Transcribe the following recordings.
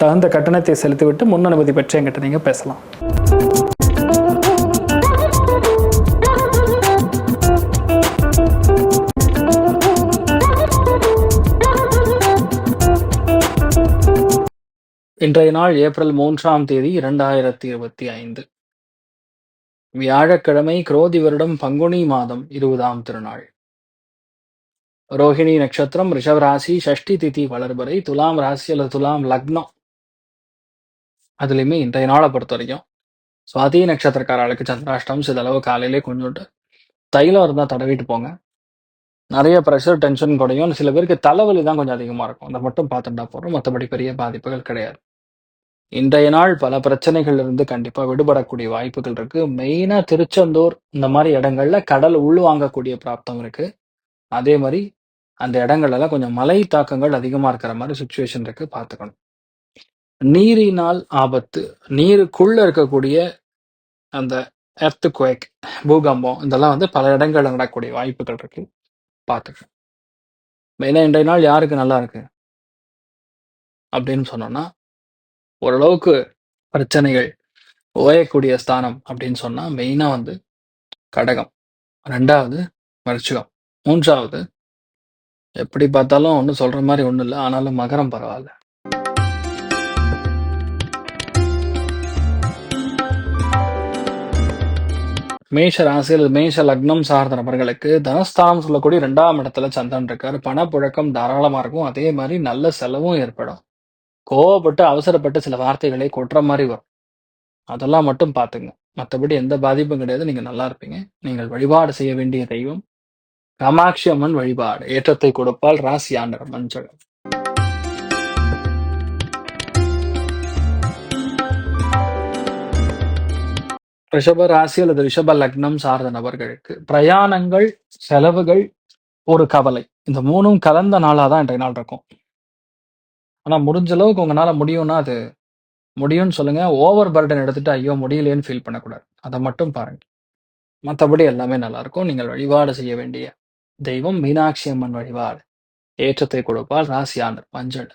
தகுந்த கட்டணத்தை செலுத்திவிட்டு முன் அனுமதி பெற்று என்கிட்ட நீங்கள் பேசலாம். இன்றைய நாள் ஏப்ரல் மூன்றாம் தேதி இரண்டாயிரத்தி இருபத்தி ஐந்து. வியாழக்கிழமை குரோதி வருடம் பங்குனி மாதம் இருபதாம் திருநாள். ரோஹிணி நட்சத்திரம் ரிஷவ் ராசி ஷஷ்டி திதி வளர்பறை துலாம் ராசி அல்லது துலாம் லக்னம். அதுலேயுமே இன்றைய நாளை பொறுத்த வரைக்கும் சுவாதி நட்சத்திரக்காரர்களுக்கு சந்திராஷ்டம் சிதளவு காலையிலே கொஞ்சோண்டு தைலம் இருந்தால் தடவிட்டு போங்க. நிறைய ப்ரெஷர் டென்ஷன் குறையும். சில பேருக்கு தலைவலி தான் கொஞ்சம் அதிகமாக இருக்கும். அதை மட்டும் பார்த்துட்டா போகிறோம் மற்றபடி பெரிய பாதிப்புகள் கிடையாது. இன்றைய நாள் பல பிரச்சனைகள்ல இருந்து கண்டிப்பாக விடுபடக்கூடிய வாய்ப்புகள் இருக்கு. மெயினாக திருச்செந்தூர் இந்த மாதிரி இடங்கள்ல கடல் உள் வாங்கக்கூடிய பிராப்தம் இருக்கு. அதே மாதிரி அந்த இடங்கள்லாம் கொஞ்சம் மலை தாக்கங்கள் அதிகமாக இருக்கிற மாதிரி சுச்சுவேஷன் இருக்கு. பார்த்துக்கணும். நீரினால் ஆபத்து. நீருக்குள்ள இருக்கக்கூடிய அந்த எர்த்து குவேக் பூகம்பம் இதெல்லாம் வந்து பல இடங்கள்ல நடக்கக்கூடிய வாய்ப்புகள் இருக்கு. பார்த்துக்கணும் மெயினாக இன்றைய நாள் யாருக்கு நல்லா இருக்கு? அப்படின்னு சொன்னோம்னா ஓரளவுக்கு பிரச்சனைகள் ஓயக்கூடிய ஸ்தானம் அப்படின்னு சொன்னால் மெயினாக வந்து கடகம். ரெண்டாவது மரிச்சுகம். மூன்றாவது எப்படி பார்த்தாலும் ஒன்றும் சொல்கிற மாதிரி ஒன்றும் இல்லை ஆனாலும் மகரம் பரவாயில்ல. மேஷ ராசி அல்லது மேஷ லக்னம் சார்ந்த நபர்களுக்கு தனஸ்தானம் சொல்லக்கூடிய ரெண்டாம் இடத்துல சந்திரன் இருக்காரு. பணப்புழக்கம் தாராளமா இருக்கும். அதே மாதிரி நல்ல செலவும் ஏற்படும். கோவப்பட்டு அவசரப்பட்டு சில வார்த்தைகளை கொட்டுற மாதிரி வரும். அதெல்லாம் மட்டும் பார்த்துங்க. மற்றபடி எந்த பாதிப்பும் கிடையாது. நீங்க நல்லா இருப்பீங்க. நீங்கள் வழிபாடு செய்ய வேண்டிய தெய்வம். காமாட்சி அம்மன் வழிபாடு. ஏற்றத்தை கொடுப்பால் ராசி ஆண்டர் மஞ்சள். ரிஷப ராசி அல்லது ரிஷப லக்னம் சார்ந்த நபர்களுக்கு பிரயாணங்கள் செலவுகள் ஒரு கவலை. இந்த மூணும் கலந்த நாளாக தான் இன்றைய நாள் இருக்கும். ஆனா முடிஞ்ச அளவுக்கு உங்களால முடியும்னா அது முடியும்னு சொல்லுங்க. ஓவர் பர்டன் எடுத்துட்டு ஐயோ முடியலையேன்னு ஃபீல் பண்ணக்கூடாது. அதை மட்டும் பாருங்க. மற்றபடி எல்லாமே நல்லா இருக்கும் நீங்கள் வழிபாடு செய்ய வேண்டிய தெய்வம் மீனாட்சி அம்மன் வழிபாடு. ஏற்றத்தை கொடுப்பால் ராசியானர் மஞ்சள்.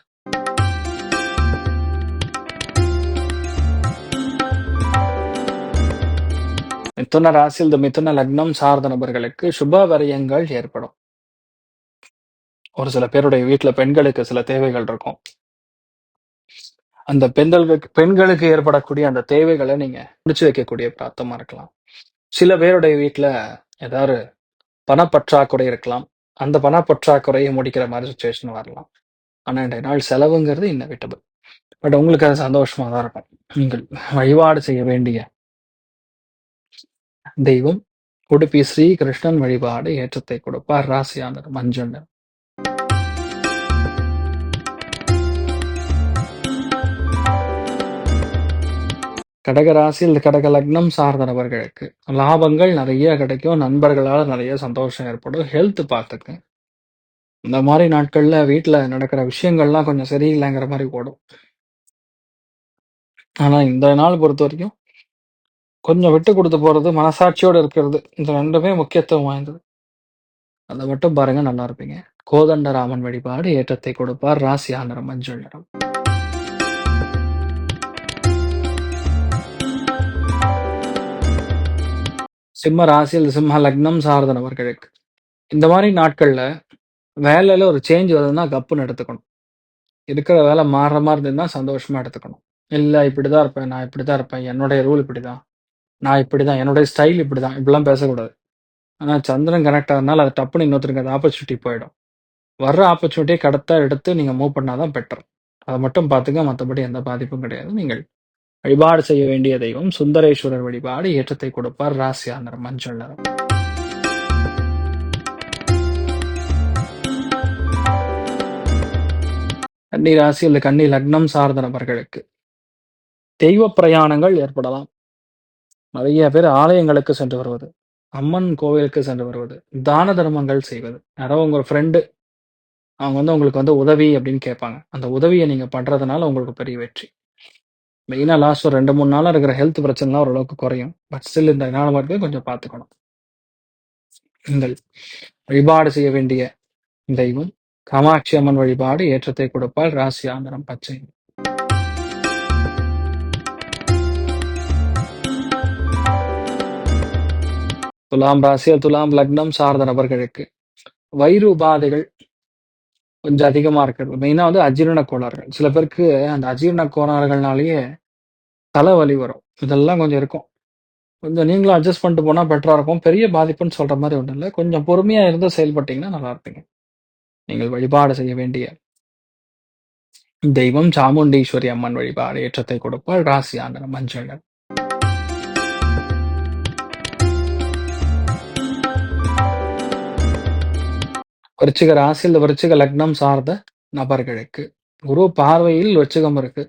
மிதுன ராசி இந்த மிதுன லக்னம் சார்ந்த நபர்களுக்கு சுப வரியங்கள் ஏற்படும். ஒரு சில பேருடைய வீட்டுல பெண்களுக்கு சில தேவைகள் இருக்கும். அந்த பெண்களுக்கு பெண்களுக்கு ஏற்படக்கூடிய அந்த தேவைகளை நீங்க முடிச்சு வைக்கக்கூடிய பிரார்த்தமா இருக்கலாம். சில பேருடைய வீட்டுல ஏதாவது பணப்பற்றாக்குறை இருக்கலாம். அந்த பணப்பற்றாக்குறையை முடிக்கிற மாதிரி சுச்சுவேஷன் வரலாம். ஆனா இன்றைய நாள் செலவுங்கிறது இன்னவிட்டபிள் பட் உங்களுக்கு அது சந்தோஷமா தான் இருக்கும். நீங்கள் வழிபாடு செய்ய வேண்டிய தெய்வம் உடுப்பி ஸ்ரீ கிருஷ்ணன் வழிபாடு ஏற்றத்தை கொடுப்பார் ராசியானர் மஞ்சள் கடகராசி கடக ராசியில் கடக லக்னம் சார்ந்த நபர்களுக்கு லாபங்கள் நிறைய கிடைக்கும் நண்பர்களால் நிறைய சந்தோஷம் ஏற்படும். ஹெல்த் பார்த்துக்கு. இந்த மாதிரி நாட்கள்ல வீட்டில் நடக்கிற விஷயங்கள்லாம் கொஞ்சம் சரியில்லைங்கிற மாதிரி ஓடும். ஆனா இந்த நாள் பொறுத்த வரைக்கும் கொஞ்சம் விட்டு கொடுத்து போறது மனசாட்சியோடு இருக்கிறது. இந்த ரெண்டுமே முக்கியத்துவம் வாய்ந்தது. அதை மட்டும் பாருங்க நல்லா இருப்பீங்க. கோதண்டராமன் வழிபாடு ஏற்றத்தை கொடுப்பார். ராசியா நிறம் மஞ்சள் நிறம். சிம்ம ராசியில் சிம்ம லக்னம் சார்ந்த நபர்களுக்கு. இந்த மாதிரி நாட்கள்ல வேலையில ஒரு சேஞ்ச் வருதுன்னா கப்புன்னு எடுத்துக்கணும். இருக்கிற வேலை மாறுற மாதிரி இருந்ததுன்னா சந்தோஷமா எடுத்துக்கணும். இல்லை இப்படி தான் இருப்பேன் நான் இப்படி தான் இருப்பேன் என்னுடைய ரூல் இப்படி தான் நான் இப்படி தான் என்னுடைய ஸ்டைல் இப்படி தான் இப்படிலாம் பேசக்கூடாது. ஆனால் சந்திரன் கனெக்ட் ஆகிறதுனால அது டப்புன்னு இன்னொருத்தருக்கு அது ஆப்பர்ச்சுனிட்டி போயிடும். வர்ற ஆப்பர்ச்சுனிட்டியை கடத்தா எடுத்து நீங்கள் மூவ் பண்ணால் தான் பெட்டர் அதை மட்டும் பார்த்துங்க மற்றபடி எந்த பாதிப்பும் கிடையாது. நீங்கள் வழிபாடு செய்ய வேண்டிய தெய்வம் சுந்தரேஸ்வரர் வழிபாடு ஏற்றத்தை கொடுப்பார். ராசியா நிறம் மஞ்சள் நிறம். கன்னி ராசி அல்லது கன்னி லக்னம் சார்ந்த நபர்களுக்கு தெய்வ பிரயாணங்கள் ஏற்படலாம். நிறைய பேர் ஆலயங்களுக்கு சென்று வருவது அம்மன் கோவிலுக்கு சென்று வருவது தான தர்மங்கள் செய்வது. யாரோ உங்க ஃப்ரெண்டு அவங்க வந்து உங்களுக்கு வந்து உதவி அப்படின்னு கேட்பாங்க. அந்த உதவியை நீங்க பண்றதுனால உங்களுக்கு பெரிய வெற்றி. மெயினா லாஸ்ட் ஒரு ரெண்டு மூணு நாளா இருக்கிற ஹெல்த் பிரச்சனைலாம் ஓரளவுக்கு குறையும். பட் ஸ்டில் இந்த நாள் மட்டுமே கொஞ்சம் பார்த்துக்கணும். நீங்கள் வழிபாடு செய்ய வேண்டிய தெய்வம் காமாட்சி அம்மன் வழிபாடு ஏற்றத்தை கொடுப்பால் ராசி ஆந்திரம் பச்சை. துலாம் ராசியில் துலாம் லக்னம் சார்ந்த நபர்களுக்கு வயிறு உபாதைகள் கொஞ்சம் அதிகமா இருக்கிறது. மெயினா வந்து அஜீரண கோளாறுகள். சில பேருக்கு அந்த அஜீரண கோளாறுகள்னாலேயே தலைவலி வரும். இதெல்லாம் கொஞ்சம் இருக்கும். கொஞ்சம் நீங்களும் அட்ஜஸ்ட் பண்ணிட்டு போனால் பெட்டரா இருக்கும். பெரிய பாதிப்புன்னு சொல்ற மாதிரி ஒன்றும் இல்லை. கொஞ்சம் பொறுமையா இருந்து செயல்பட்டீங்கன்னா நல்லா இருப்பீங்க. நீங்கள் வழிபாடு செய்ய வேண்டிய தெய்வம் சாமுண்டீஸ்வரி அம்மன் வழிபாடு ஏற்றத்தை கொடுப்பால் ராசி ஆண்டனர் மஞ்சள் விருச்சிக ராசி இந்த விருச்சிக லக்னம் சார்ந்த நபர்களுக்கு குரு பார்வையில் விருச்சிகம் இருக்கு.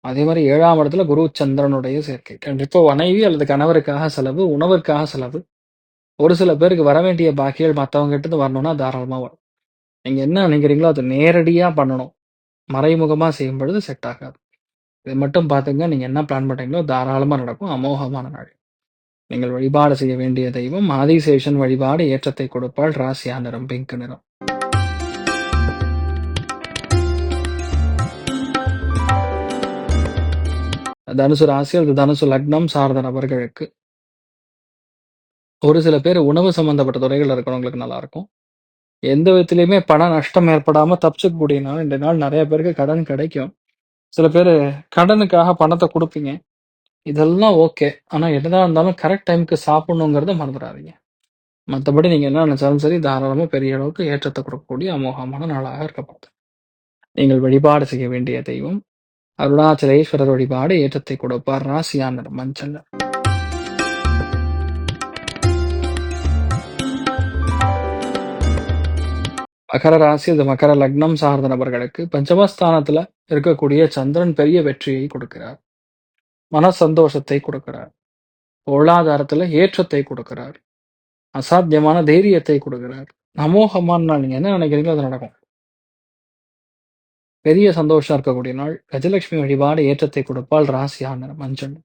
அதே மாதிரி ஏழாம் இடத்துல குரு சந்திரனுடைய சேர்க்கை. கண்டிப்பா மனைவி அல்லது கணவருக்காக செலவு உணவிற்காக செலவு. ஒரு சில பேருக்கு வர வேண்டிய பாக்கியல் மற்றவங்க கிட்ட வரணும்னா தாராளமாக வரும். நீங்க என்ன நினைக்கிறீங்களோ அது நேரடியாக பண்ணணும். மறைமுகமாக செய்யும் பொழுது செட் ஆகாது. இதை மட்டும் பார்த்துங்க. நீங்க என்ன பிளான் பண்றீங்களோ தாராளமாக நடக்கும். அமோகமான நாள். நீங்கள் வழிபாடு செய்ய வேண்டிய தெய்வம் ஆதிசேஷன் வழிபாடு ஏற்றத்தை கொடுப்பால் ராசியா நிறம் பிங்க் நிறம். தனுசு ராசி அல்லது தனுசு லக்னம் சார்ந்த நபர்களுக்கு ஒரு சில பேர் உணவு சம்பந்தப்பட்ட துறைகள் இருக்கிறவங்களுக்கு நல்லா இருக்கும் எந்த விதத்திலையுமே பண நஷ்டம் ஏற்படாம தப்பிச்சுக்கக்கூடிய நாள் இந்த நாள் நிறைய பேருக்கு கடன் கிடைக்கும். சில பேர் கடனுக்காக பணத்தை கொடுப்பீங்க. இதெல்லாம் ஓகே ஆனா என்னதான் இருந்தாலும் கரெக்ட் டைமுக்கு சாப்பிடணுங்கிறத மறந்துடாதீங்க மற்றபடி நீங்க என்ன நினைச்சாலும் சரி தாராளமா பெரிய அளவுக்கு ஏற்றத்தை கொடுக்கக்கூடிய அமோகமான நாளாக இருக்கப்படுது. நீங்கள் வழிபாடு செய்ய வேண்டிய தெய்வம் அருணாச்சலேஸ்வரர் வழிபாடு ஏற்றத்தை கொடுப்பார் ராசியான மஞ்சள். மகர ராசி இது மகர லக்னம் சார்ந்த நபர்களுக்கு பஞ்சமஸ்தானத்துல இருக்கக்கூடிய சந்திரன் பெரிய வெற்றியை கொடுக்கிறார். மன சந்தோஷத்தை கொடுக்கிறார். பொருளாதாரத்துல ஏற்றத்தை கொடுக்கிறார். அசாத்தியமான தைரியத்தை கொடுக்கிறார். அமோகமான நாள் நீங்க என்ன நினைக்கிறீங்களோ அது நடக்கும். பெரிய சந்தோஷம் இருக்கக்கூடிய நாள் கஜலட்சுமி வழிபாடு ஏற்றத்தை கொடுப்பால் ராசியான மஞ்சள்.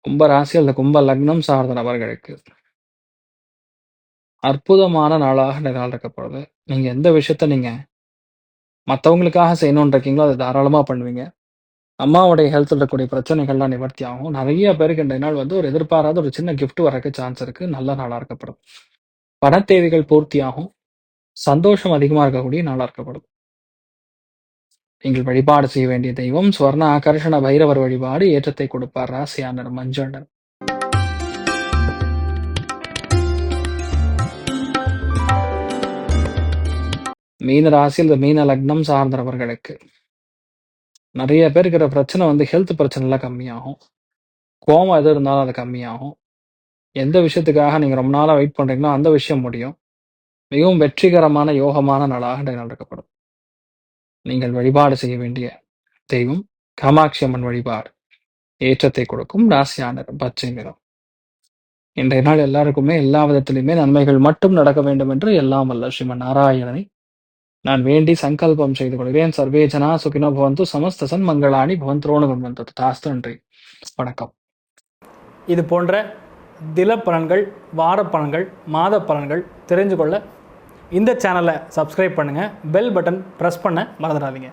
கும்ப ராசி அல்லது கும்ப லக்னம் சார்ந்த நபர்களுக்கு அற்புதமான நாளாக இந்த நாள் இருக்கப்படுது. எந்த விஷயத்த நீங்கள் மற்றவங்களுக்காக செய்யணும்னு இருக்கீங்களோ அதை தாராளமாக பண்ணுவீங்க. அம்மாவுடைய ஹெல்த் இருக்கக்கூடிய பிரச்சனைகள்லாம் நிவர்த்தி ஆகும். நிறைய பேருக்கு இந்த நாள் வந்து ஒரு எதிர்பாராத ஒரு சின்ன கிஃப்ட் வரக்கு சான்ஸ் இருக்கு. நல்ல நாளாக இருக்கப்படும் பண தேவைகள் பூர்த்தி ஆகும். சந்தோஷம் அதிகமாக இருக்கக்கூடிய நாளாக இருக்கப்படும் நீங்கள் வழிபாடு செய்ய வேண்டிய தெய்வம் ஸ்வர்ண ஆகர்ஷண பைரவர் வழிபாடு ஏற்றத்தை கொடுப்பார் ராசியானர் மஞ்சள் மீன ராசியில் இந்த மீன லக்னம் சார்ந்தவர்களுக்கு நிறைய பேருக்கு இருக்கிற பிரச்சனை வந்து ஹெல்த் பிரச்சனைலாம் கம்மியாகும். கோவம் எது இருந்தாலும் அது கம்மியாகும். எந்த விஷயத்துக்காக நீங்க ரொம்ப நாளா வெயிட் பண்ணுறீங்களோ அந்த விஷயம் முடியும். மிகவும் வெற்றிகரமான யோகமான நாளாக நடக்கப்படும் நீங்கள் வழிபாடு செய்ய வேண்டிய தெய்வம் காமாட்சி அம்மன் வழிபாடு ஏற்றத்தை கொடுக்கும் ராசியான பச்சை நிறம். இன்றைய நாள் எல்லாருக்குமே எல்லா விதத்திலுமே நன்மைகள் மட்டும் நடக்க வேண்டும் என்று எல்லாம் வல்ல ஸ்ரீமன் நாராயணனை நான் வேண்டி சங்கல்பம் செய்து கொள்கிறேன். சர்வே ஜனா சுகினோ பவந்து சமஸ்த சன் மங்களாணி பவந்தோணு குண்வந்தது தாஸ்து நன்றி. வணக்கம். இது போன்ற தில பலன்கள் வார பலன்கள் மாத பலன்கள் தெரிஞ்சு கொள்ள இந்த சேனலை சப்ஸ்கிரைப் பண்ணுங்கள் பெல் பட்டன் ப்ரெஸ் பண்ண மறந்துடாதீங்க.